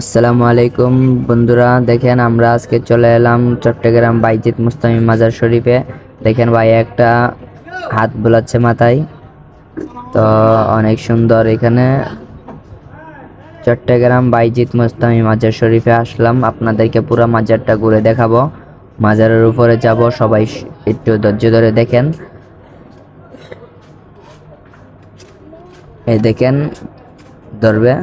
আসসালামু আলাইকুম। বন্ধুরা, দেখেন আমরা আজকে চলে এলাম চট্টগ্রাম বাইজিৎ মুস্তামি মাজার শরীফে। দেখেন ভাই, একটা হাত বোলাচ্ছে মাথায়। তো অনেক সুন্দর এখানে। চট্টগ্রাম বাইজিৎ মুস্তামি মাজার শরীফে আসলাম। আপনাদেরকে পুরো মাজারটা ঘুরে দেখাবো। মাজারের উপরে যাব, সবাই একটু ধৈর্য ধরে দেখেন। এই দেখেন, ধরবে।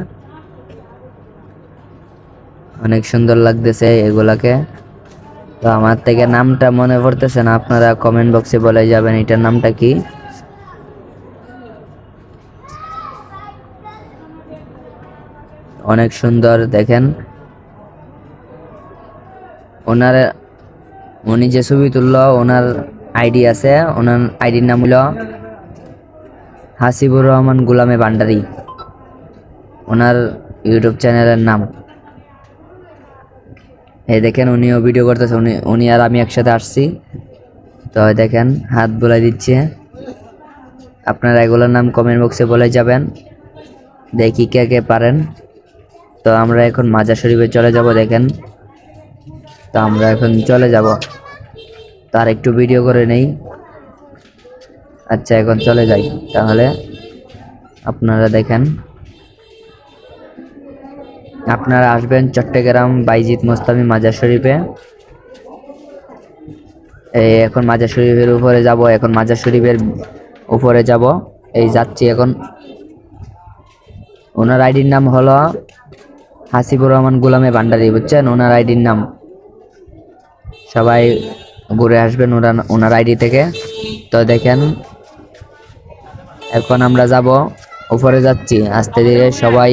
অনেক সুন্দর লাগতেছে এগুলাকে। তো আমার থেকে নামটা মনে পড়তেছে না, আপনারা কমেন্ট বক্সে বলে যাবেন এটার নামটা কি। অনেক সুন্দর, দেখেন। ওনার, উনি যে ছবি তুললো, ওনার আইডি আছে, ওনার আইডির নাম হলো হাসিবুর রহমান গুলামে ভান্ডারি। ওনার ইউটিউব চ্যানেলের নাম। এই দেখেন উনিও ভিডিও করতেছে, উনি উনি আর আমি একসাথে আসছি। তো দেখেন, হাত বোলাই দিচ্ছে। আপনারা এগুলোর নাম কমেন্ট বক্সে বলে যাবেন। দেখি কে কে পারেন। তো আমরা এখন মাজার শরীফে চলে যাব, দেখেন। তো আমরা এখন চলে যাব। তার একটু ভিডিও করে নেই। আচ্ছা এখন চলে যাই। তাহলে আপনারা দেখেন। আপনারা আসবেন চট্টগ্রাম বাইজিৎ মোস্তামি মাজার শরীফে। এই এখন মাজার শরীফের উপরে যাব, এখন মাজার শরীফের উপরে যাব। এই যাচ্ছি এখন। ওনার আইডির নাম হলো হাসিবুর রহমান গুলামে ভান্ডারি, বুঝছেন? ওনার আইডির নাম। সবাই ঘুরে আসবেন ওনার ওনার আইডি থেকে। তো দেখেন, এখন আমরা যাব, উপরে যাচ্ছি। আস্তে ধীরে সবাই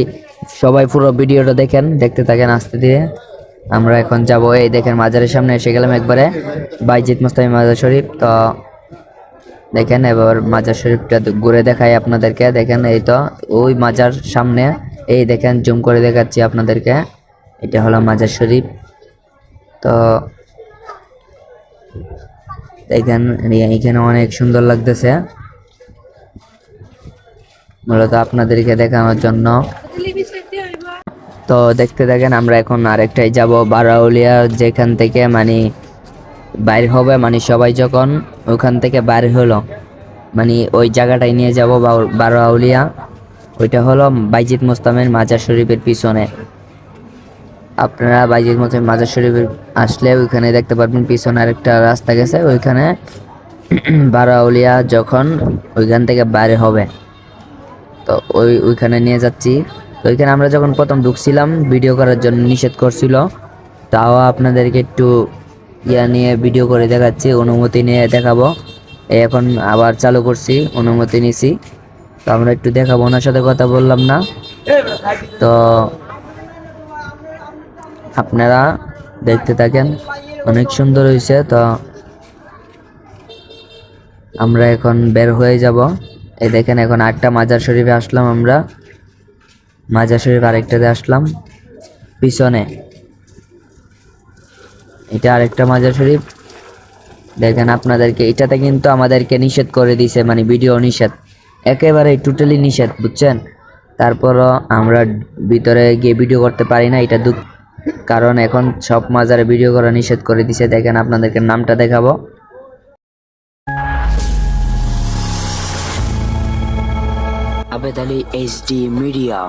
সবাই পুরো ভিডিওটা দেখেন, দেখতে থাকেন আস্তে দিয়ে আমরা এখন যাব, এই দেখেন মাজারের সামনে এসে গেলাম একবারে বাইজিৎ মুস্তামি মাজার শরীফ। তো দেখেন, এবার মাজার শরীফটা ঘুরে দেখাই আপনাদেরকে। দেখেন, এই তো, ওই মাজার সামনে, এই দেখেন, জুম করে দেখাচ্ছি আপনাদেরকে। এটা হলো মাজার শরীফ। তো দেখেন এখানে অনেক সুন্দর লাগতেছে। মূলত আপনাদেরকে দেখানোর জন্য। তো দেখতে দেখেন আমরা এখন আরেকটাই যাব বারাউলিয়া, যেখান থেকে মানে বাইর হবে মানে সবাই যখন ওখান থেকে বাইর হলো মানে ওই জায়গাটায় নিয়ে যাব বারাউলিয়া। ওইটা হলো বাইজিৎ মোস্তামের মাজার শরীফের পিছনে। আপনারা বাইজিৎ মোস্তামের মাজার শরীফের আসলে ওইখানে দেখতে পারবেন, পিছনে আরেকটা রাস্তা গেছে, ওইখানে বারাউলিয়া যখন ওইখান থেকে বাইরে হবে, তো ওই, ওইখানে নিয়ে যাচ্ছি। তো ওইখানে আমরা যখন প্রথম ঢুকছিলাম ভিডিও করার জন্য নিষেধ করছিল। তাও আপনাদেরকে একটু ইয়া নিয়ে ভিডিও করে দেখাচ্ছি, অনুমতি নিয়ে দেখাবো। এখন আবার চালু করছি, অনুমতি নিছি। তো আমরা একটু দেখাবো, ওনার সাথে কথা বললাম না। তো আপনারা দেখতে থাকেন, অনেক সুন্দর হয়েছে। তো আমরা এখন বের হয়ে যাব। এই দেখেন, এখন আটটা মাজার শরীফে আসলাম আমরা। মাজার শরীফ আরেকটাতে আসলাম। পিছনে। এটা আরেকটা মাজার শরীফ। দেখেন আপনাদেরকে, এটাতে কিন্তু আমাদেরকে নিষেধ করে দিছে মানে ভিডিও নিষেধ। একেবারে টোটালি নিষেধ, বুঝছেন? তারপরও আমরা ভিতরে গিয়ে ভিডিও করতে পারি না, এটা দুঃখ। কারণ এখন সব মাজারে ভিডিও করা নিষেধ করে দিছে। দেখেন আপনাদেরকে নামটা দেখাবো। আবেদ আলী এইচডি মিডিয়া